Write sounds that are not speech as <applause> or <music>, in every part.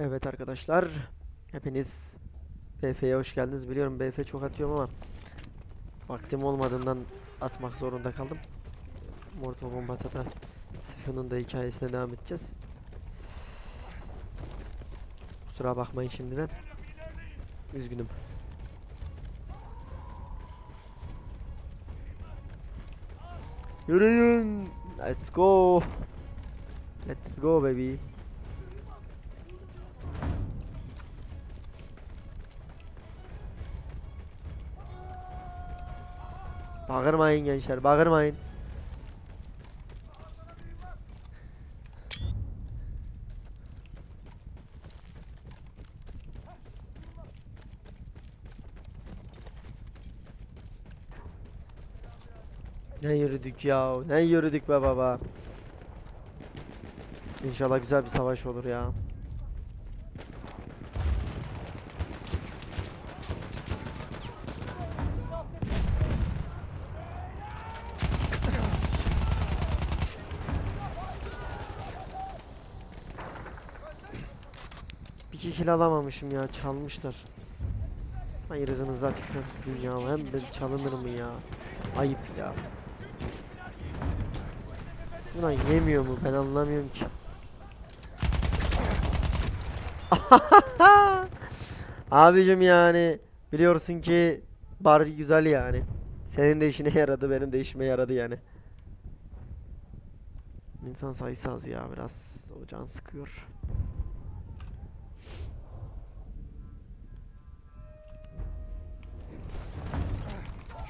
Evet arkadaşlar. Hepiniz BF'ye hoş geldiniz. Biliyorum BF çok atıyorum ama vaktim olmadığından atmak zorunda kaldım. Mortal Kombat'a da Sifa'nın da hikayesine devam edeceğiz. Kusura bakmayın şimdiden. Üzgünüm. Yürüyün. Let's go. Let's go baby. Bağırmayın gençler, bağırmayın. Ne yürüdük ya, ne yürüdük be baba. İnşallah güzel bir savaş olur ya. Kill alamamışım ya çalmışlar. Hayır hızınıza tükürüm sizin ya hem de çalınır mı ya? Ayıp ya. Buna yemiyor mu ben anlamıyorum ki. <laughs> Abicim yani biliyorsun ki bar güzel yani. Senin de işine yaradı benim de işime yaradı yani. İnsan sayısı az ya biraz o can sıkıyor.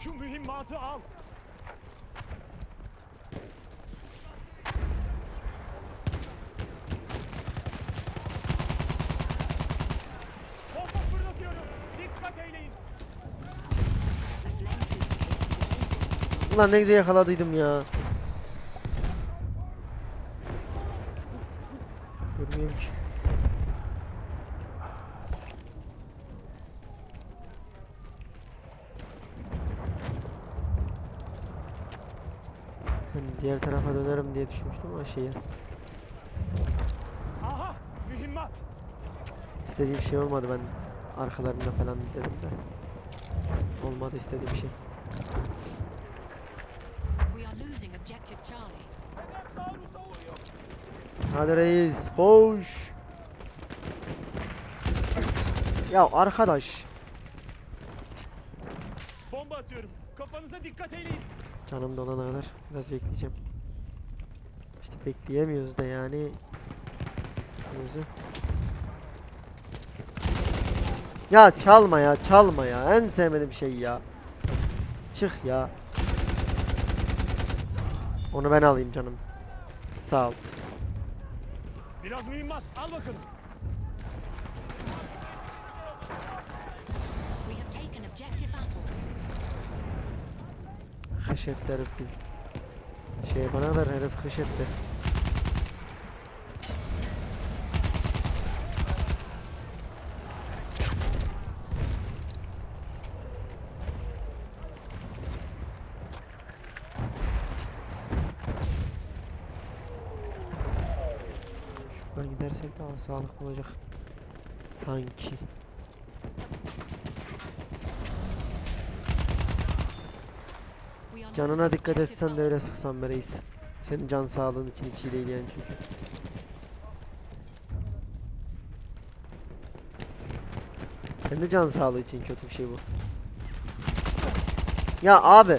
Şu mühimmatı al. Bomba fırlatıyorum. Dikkat eyleyin. Ulan ne güzel yakaladıydım ya. Görmüyorum ki. Ben diğer tarafa dönerim diye düşünmüştüm ama şeye Aha mühimmat. istediğim şey olmadı ben arkalarında falan dedim de olmadı istediğim şey. We are losing objective Charlie. Hadi reis koş. Ya arkadaş Bomba atıyorum. Kafanıza dikkat eyleyin. Canım dolana kadar biraz bekleyeceğim. İşte bekleyemiyoruz da yani. Yüzü. Ya çalma ya çalma ya en sevmediğim şey ya. Çık ya. Onu ben alayım canım. Sağ ol. Biraz mühimmat. Al bakalım. Hış etti herif biz. Şey bana da herif hış etti. Şuradan gidersek daha sağlıklı olacak. Sanki. We are Canına dikkat etsen de öyle sıksan be reis. Senin can sağlığın için hiç iyi değil yani çünkü. Kendi can sağlığı için kötü bir şey bu. Ya abi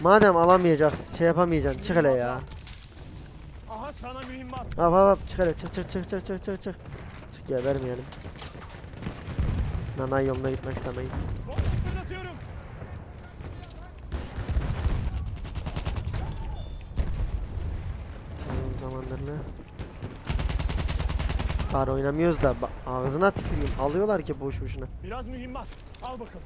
madem alamayacaksın şey yapamayacaksın çık hele ya. Aha sana mühimmat. Hop hop hop çık hele çık çık çık çık çık çık çık. Çık ya vermeyelim. Nanay yoluna gitmek istemeyiz. Bomba fırlatıyorum. Uzun zamanlarını. Var oynamıyoruz da ağzına tüküreyim. Alıyorlar ki boş boşuna. Biraz mühimmat. Al bakalım.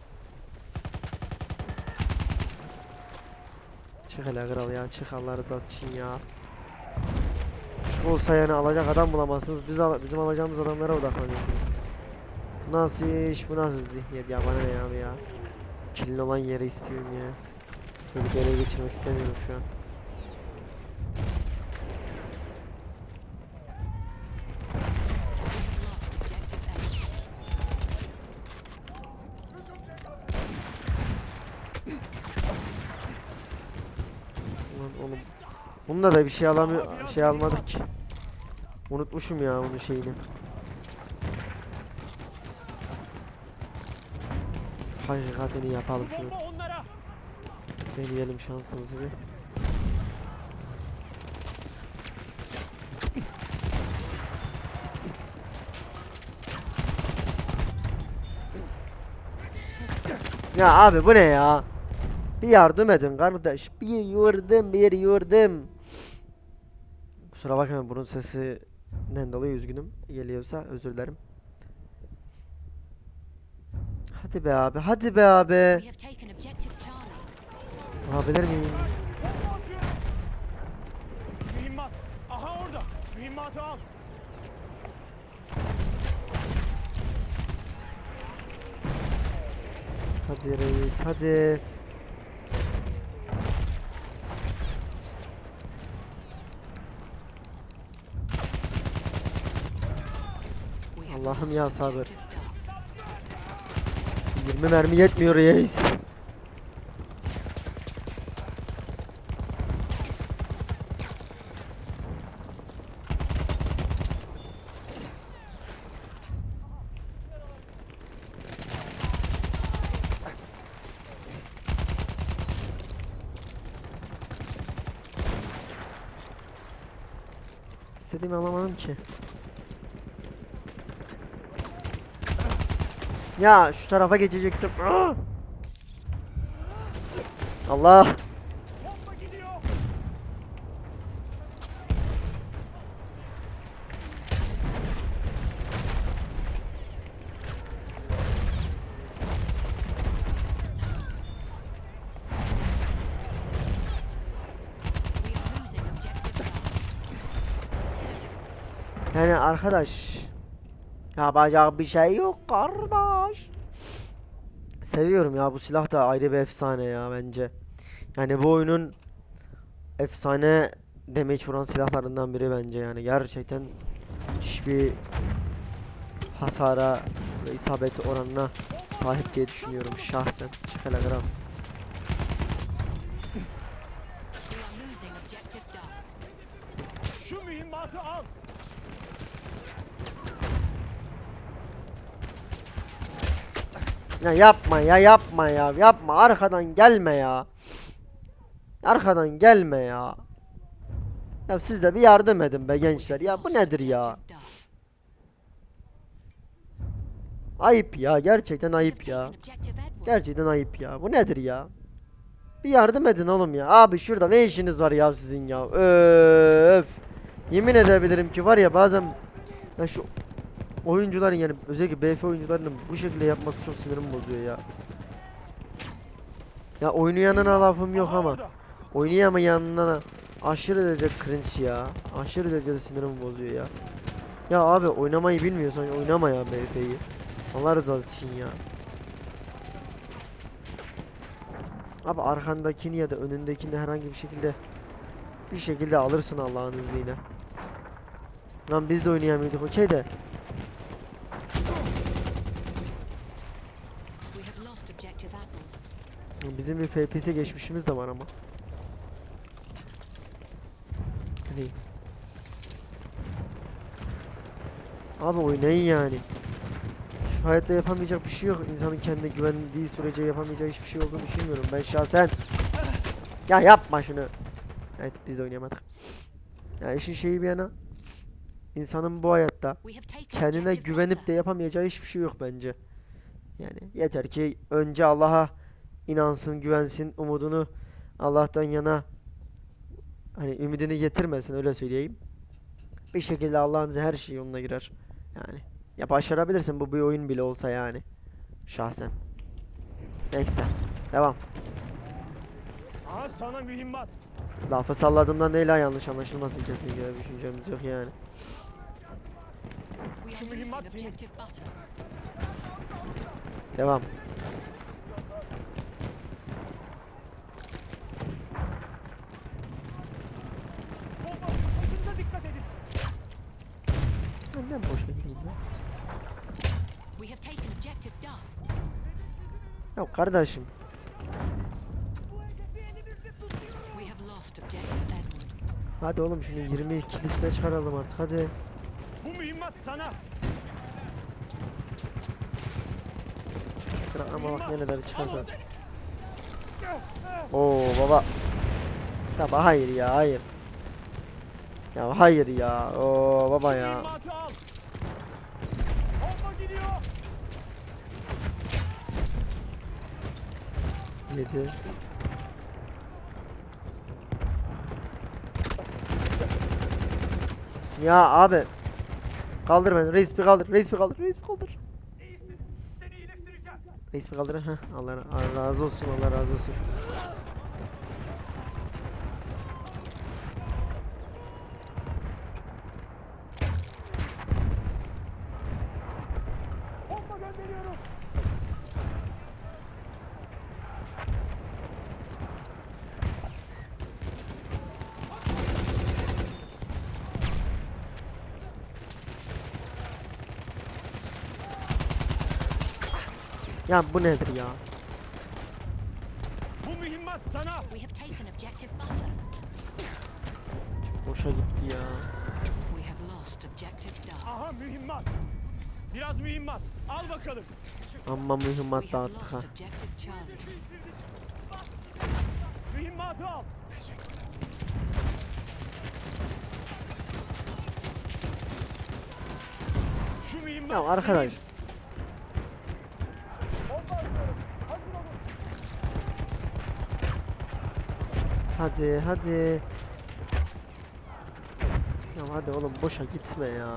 Çık hele kral ya çık Allah rızası için ya. Çık olsa yani alacak adam bulamazsınız. Biz al- bizim alacağımız adamlara odaklanıyorsunuz. Nasıl iş bu nasıl zihniyet ya bana ne abi ya. Kilin olan yere istiyorum ya. Çocuk ele geçirmek istemiyorum şu an. Bunda da bir şey alamıyor şey almadık ki. Unutmuşum ya onun şeyini. Hakikatini yapalım şunu. Deneyelim şansımızı bir. Ya abi bu ne ya? Bir yardım edin kardeş. Bir yardım, bir yardım. Kusura bakmayın bunun sesinden dolayı üzgünüm. Geliyorsa özür dilerim. Hadi be abi, hadi be abi. Abiler miyim? Mühimmat. Aha orada. Mühimmatı al. Hadi reis hadi. Allah'ım ya sabır. objective Duff. 20 mermi yetmiyor reis. İstediğimi alamadım ki. Ya şu tarafa geçecektim. Ah! Allah. Yani arkadaş. Yapacak bir şey yok kardeş. Seviyorum ya bu silah da ayrı bir efsane ya bence. Yani bu oyunun efsane damage vuran silahlarından biri bence yani gerçekten müthiş bir hasara ve isabet oranına sahip diye düşünüyorum şahsen. Duff. Şu mühimmatı al. Ya yapma ya yapma ya yapma arkadan gelme ya. Arkadan gelme ya. Ya siz de bir yardım edin be gençler ya bu nedir ya? Ayıp ya gerçekten ayıp ya. Gerçekten ayıp ya bu nedir ya? Bir yardım edin oğlum ya. Abi şurada ne işiniz var ya sizin ya? Öf. Yemin edebilirim ki var ya bazen ya şu oyuncuların yani özellikle BF oyuncularının bu şekilde yapması çok sinirimi bozuyor ya. Ya oynayanına lafım yok ama oynayamayanına aşırı derece cringe ya. Aşırı derecede sinirimi bozuyor ya. Ya abi oynamayı bilmiyorsan oynama ya BF'yi. Allah rızası için ya. Abi arkandakini ya da önündekini herhangi bir şekilde bir şekilde alırsın Allah'ın izniyle. Lan biz de oynayamıyorduk okey de. We have lost objective apples. Bizim bir FPS geçmişimiz de var ama. Hani. Abi oynayın yani. Şu hayatta yapamayacak bir şey yok. İnsanın kendine güvendiği sürece yapamayacağı hiçbir şey olduğunu düşünmüyorum ben şahsen. Ya yapma şunu. Evet biz de oynayamadık. Ya işin şeyi bir yana. İnsanın bu hayatta kendine güvenip de yapamayacağı hiçbir şey yok bence. Yani yeter ki önce Allah'a inansın, güvensin, umudunu Allah'tan yana hani ümidini getirmesin öyle söyleyeyim. Bir şekilde Allah'ın her şey yoluna girer. Yani ya başarabilirsin bu bir oyun bile olsa yani. Şahsen. Neyse. Devam. Aha sana mühimmat. Lafı salladığımdan değil ha yanlış anlaşılmasın kesinlikle bir düşüncemiz yok yani. Şu mühimmat senin. Devam. Bomba. Başında dikkat edin. Benden boşa gideyim ya. Ya kardeşim. Hadi oğlum şunu 22 üstüne çıkaralım artık hadi. Bu mühimmat sana. Bırak ama bak neler çıkarsa. Oo baba. Baba hayır ya hayır. Ya hayır ya. Oo baba ya. Yedi. Ya abi. Kaldır beni. Reis bir kaldır. Reis bir kaldır. Reis bir kaldır. Reis bir kaldır. Heh, Allah, Allah razı olsun. Allah razı olsun. Bomba gönderiyorum. Ya bu nedir ya? Bu mühimmat sana. We have taken objective butter. Boşa gitti ya. We have lost objective Duff. Aha mühimmat. Biraz mühimmat. Al bakalım. Amma mühimmat dağıttık ha. Mühimmatı al. Şu mühimmat Ya arkadaş. senin. Bomba atıyorum. Hazır olun. Hadi hadi. Ya hadi oğlum boşa gitme ya.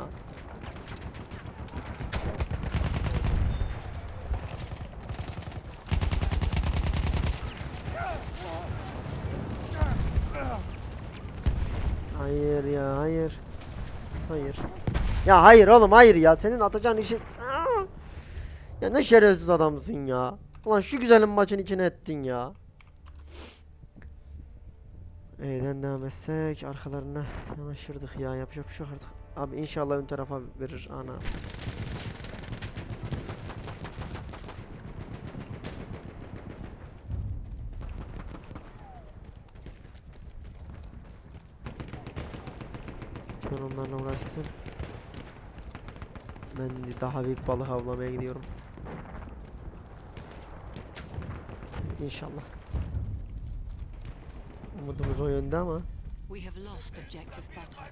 Hayır ya hayır. Hayır. Ya hayır oğlum hayır ya senin atacağın işi. Ya ne şerefsiz adamsın ya. Ulan şu güzelin maçın içine ettin ya. E'den devam etsek arkalarına yanaşırdık ya yapacak bir şey artık. Abi inşallah ön tarafa verir ana. Bizimkiler onlarla uğraşsın. Ben daha büyük balık avlamaya gidiyorum. İnşallah. Umudumuz o yönde ama. We have lost objective butter.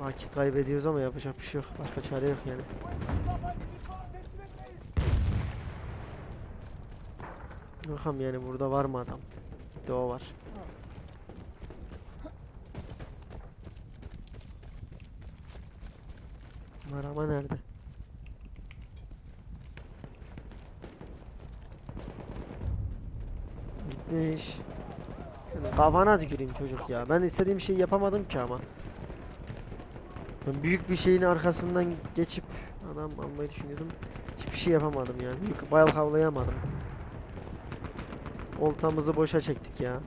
Vakit kaybediyoruz ama yapacak bir şey yok. Başka çare yok yani. Bakalım yani burada var mı adam? Var. Var ama nerede? Gitmiş. Senin kafana tüküreyim çocuk ya. Ben istediğim şeyi yapamadım ki ama. Ben büyük bir şeyin arkasından geçip adam almayı düşünüyordum. Hiçbir şey yapamadım yani. Büyük bayağı avlayamadım. Oltamızı boşa çektik ya.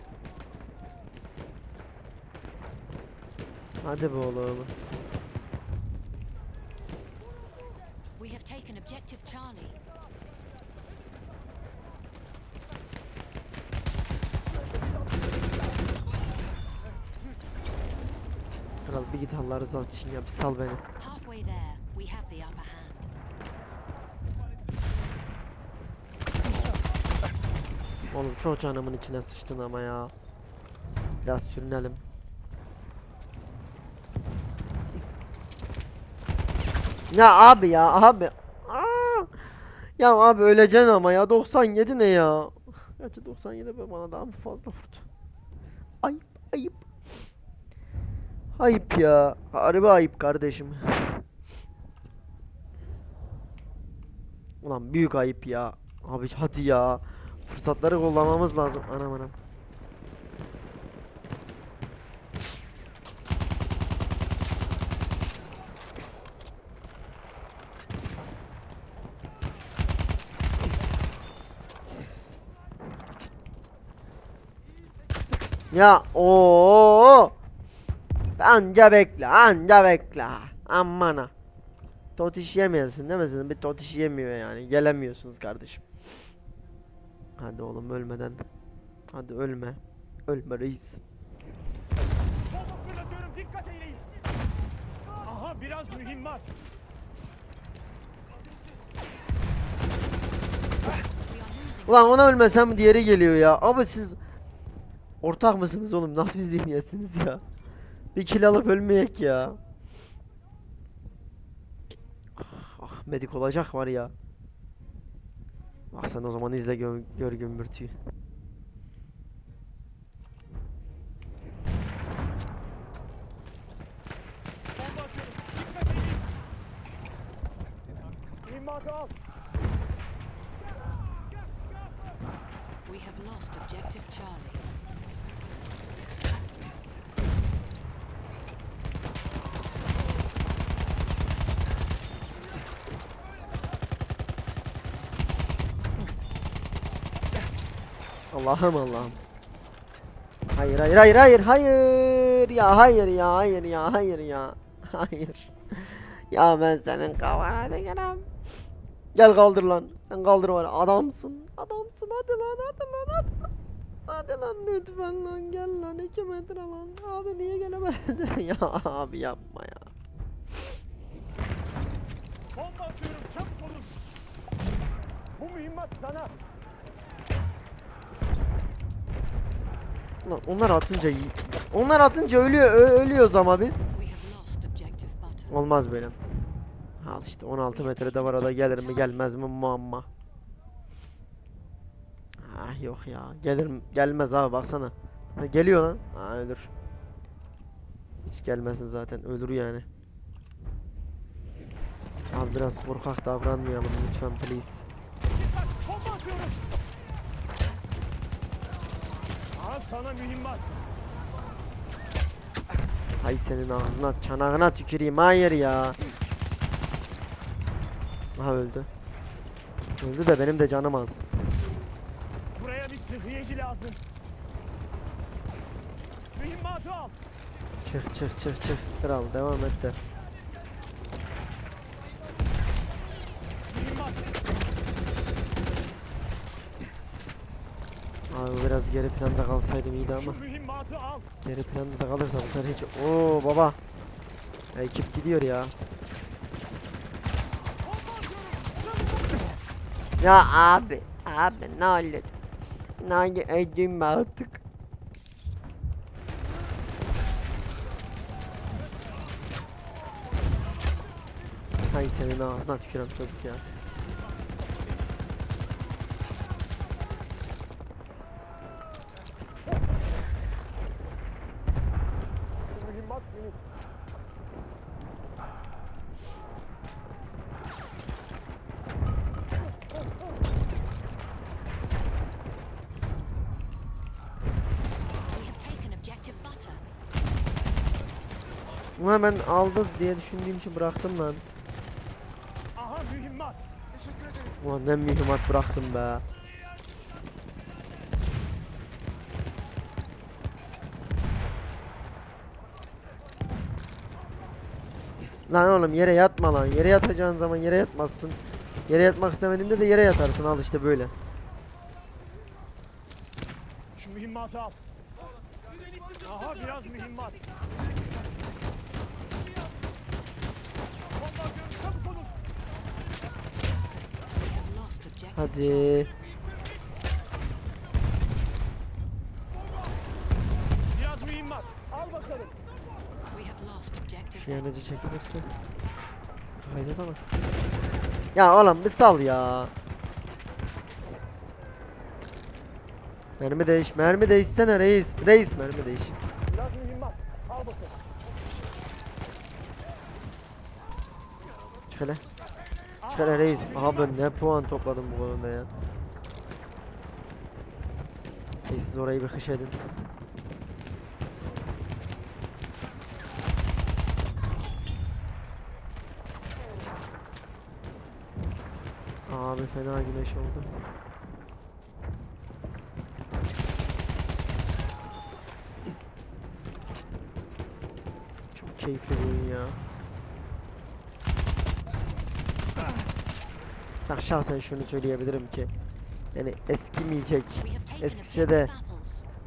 Hadi be oğlum. We have taken objective Charlie. Kral bir git Allah rızası için ya bir sal beni. Oğlum çok canımın içine sıçtın ama ya. Biraz sürünelim. Ya abi ya abi. Aa! Ya abi öleceksin ama ya 97 ne ya? Gerçi 97 be bana daha mı fazla vurdu? Ayıp ayıp. Ayıp ya. Harbi ayıp kardeşim. Ulan büyük ayıp ya. Abi hadi ya. Fırsatları kullanmamız lazım. Anam anam. Ya o anca bekle anca bekle amana Totiş yemeyesin demesin bir totiş yemiyor yani. Gelemiyorsunuz kardeşim. Hadi oğlum ölmeden. Hadi ölme. Ölme reis. Dikkat eyleyin. Aha biraz mühimmat. Ulan ona ölmesem diğeri geliyor ya. Abi siz ortak mısınız oğlum? Nasıl bir zihniyetsiniz ya? Bir kill alıp ölmeyek ya. Ah, ah medik olacak var ya. Bak sen o zaman izle gö gör gümbürtüyü. We have lost objective Charlie. Allah'ım Allah'ım. Hayır hayır hayır hayır hayır ya hayır ya hayır ya hayır ya hayır. Ya ben senin kafana tekerim. Gel kaldır lan. Sen kaldır var. Adamsın. Adamsın. Hadi lan hadi lan hadi lan. Hadi lan lütfen lan gel lan 2 metre lan. Abi niye gelemedin? <laughs> ya abi yapma ya. Bomba atıyorum çabuk olun. Bu mühimmat sana. Lan onlar atınca onlar atınca ölüyor ölüyoruz ama biz. Olmaz böyle. Al işte 16 metrede var o da gelir mi gelmez mi muamma. Ah yok ya gelir mi gelmez abi baksana. Ha, geliyor lan. Ha ölür. Hiç gelmesin zaten ölür yani. Abi biraz korkak davranmayalım lütfen please. Dikkat bomba atıyorum. Aha sana mühimmat. Hay senin ağzına çanağına tüküreyim hayır ya. Aha öldü. Öldü de benim de canım az. Buraya bir sıhhiyeci lazım. Mühimmatı al. Çık çık çık çık. Kral devam et de. Mühimmat. Abi biraz geri planda kalsaydım iyiydi ama. Geri planda da kalırsam sefer hiç Oo baba. Ekip gidiyor ya. Ya abi abi ne olur. Ne olur öldürme artık. Hay senin ağzına tükürem çocuk ya Mühimmat benim. We have taken objective butter. Bunu hemen aldı diye düşündüğüm için bıraktım lan Aha mühimmat. Ulan ne mühimmat bıraktım be Lan oğlum yere yatma lan. Yere yatacağın zaman yere yatmazsın. Yere yatmak istemediğinde de yere yatarsın. Al işte böyle. Şu mühimmatı al. Aha biraz mühimmat. Bomba atıyorum çabuk olun. We have lost objective Hadi. Biraz mühimmat. Al bakalım. Şu yanıcı çekilirse. Bakacağız ama. Ya oğlum bir sal ya. Mermi değiş. Mermi değişsene reis. Reis mermi değiş. Biraz mühimmat. Al bakalım. Çık hele. Çık hele reis. Aha ben ne puan topladım bu konuda ya. Reis siz orayı bir hış edin. Abi fena güneş oldu. Çok keyifli oyun ya. Bak şahsen şunu söyleyebilirim ki yani eskimeyecek eskişe de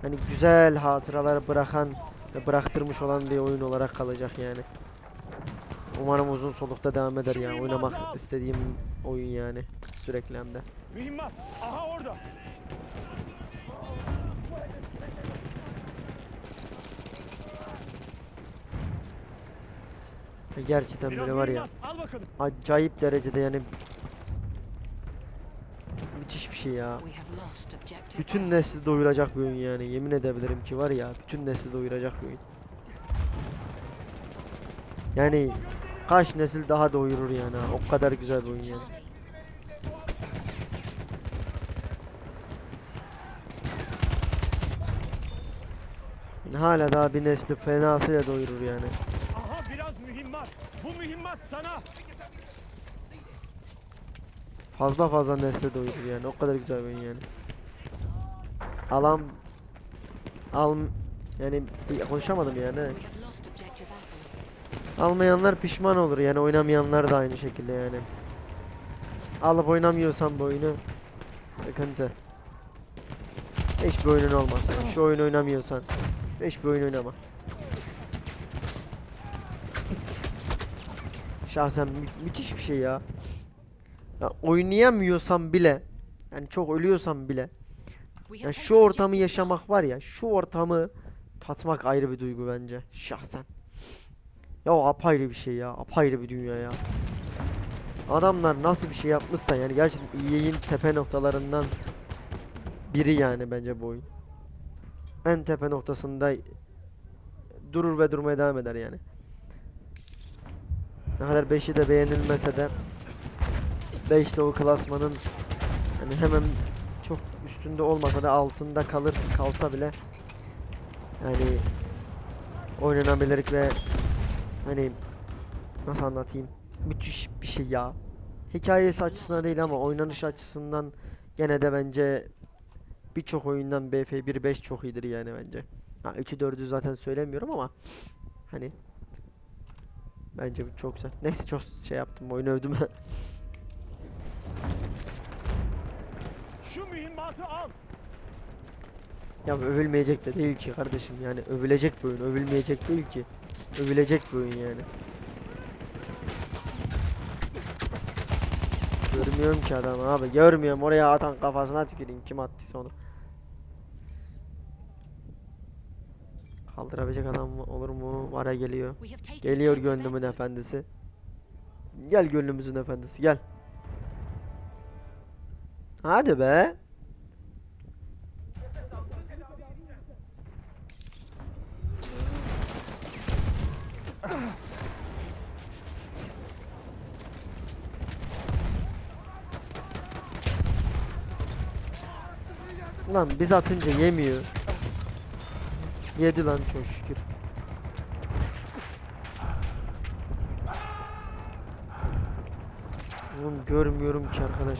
hani güzel hatıralar bırakan ve bıraktırmış olan bir oyun olarak kalacak yani. Umarım uzun solukta devam eder Şu ya. mühimmatı Oynamak istediğim oyun yani. Sürekli hem de. Mühimmat. Aha orada. Ve Gerçekten böyle var ya. Acayip derecede yani şey ya. Bütün nesli doyuracak bir oyun yani. Yemin edebilirim ki var ya bütün nesli doyuracak bir oyun. Yani kaç nesil daha doyurur yani o kadar güzel bir oyun yani. Yani hala daha bir nesli fenasıyla doyurur yani. Aha biraz mühimmat. Bu mühimmat sana. Fazla fazla nesli doyurur yani o kadar güzel bir oyun yani. Alam al yani bir- konuşamadım yani. Almayanlar pişman olur yani oynamayanlar da aynı şekilde yani. Alıp oynamıyorsan bu oyunu sıkıntı. Hiçbir oyunun olmaz. Yani şu oyunu oynamıyorsan hiçbir oyun oynama. Şahsen mü- müthiş bir şey ya. Ya. Oynayamıyorsam bile yani çok ölüyorsam bile ya şu ortamı yaşamak var ya, şu ortamı tatmak ayrı bir duygu bence şahsen. Ya o apayrı bir şey ya, apayrı bir dünya ya. Adamlar nasıl bir şey yapmışsa yani gerçekten EA'in tepe noktalarından biri yani bence bu oyun. En tepe noktasında durur ve durmaya devam eder yani. Ne kadar 5'i de beğenilmese de 5 de o klasmanın hani hemen çok üstünde olmasa da altında kalır kalsa bile yani oynanabilir ve hani nasıl anlatayım müthiş bir şey ya. Hikayesi açısından değil ama oynanış açısından gene de bence birçok oyundan BF1 5 çok iyidir yani bence. Ha 3'ü 4'ü zaten söylemiyorum ama hani bence bu çok güzel. Neyse çok şey yaptım oyunu övdüm. <laughs> Şu mühimmatı al. Ya övülmeyecek de değil ki kardeşim yani övülecek bir oyun övülmeyecek değil ki övülecek bir oyun yani. Görmüyorum ki adamı abi görmüyorum oraya atan kafasına tüküreyim kim attıysa onu. Kaldırabilecek adam olur mu? Var ya geliyor. Geliyor gönlümün efendisi. Gel gönlümüzün efendisi gel. Hadi be. Lan biz atınca yemiyor. Yedi lan çok şükür. Oğlum görmüyorum ki arkadaş.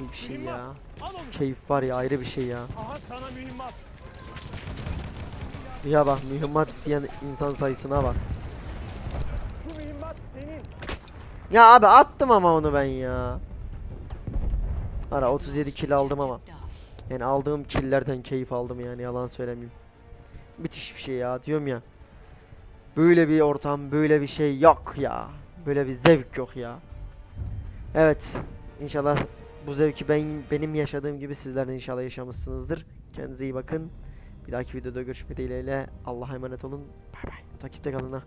İyi bir şey ya. Keyif var ya ayrı bir şey ya. Aha sana mühimmat. Ya bak mühimmat isteyen insan sayısına bak. Ya abi attım ama onu ben ya. Ara 37 kill aldım ama. Yani aldığım killlerden keyif aldım yani yalan söylemeyeyim. Müthiş bir şey ya diyorum ya. Böyle bir ortam, böyle bir şey yok ya. Böyle bir zevk yok ya. Evet. İnşallah bu zevki ben benim yaşadığım gibi sizler de inşallah yaşamışsınızdır. Kendinize iyi bakın. Bir dahaki videoda görüşmek dileğiyle. Allah'a emanet olun. Bay bay. Takipte kalın ha.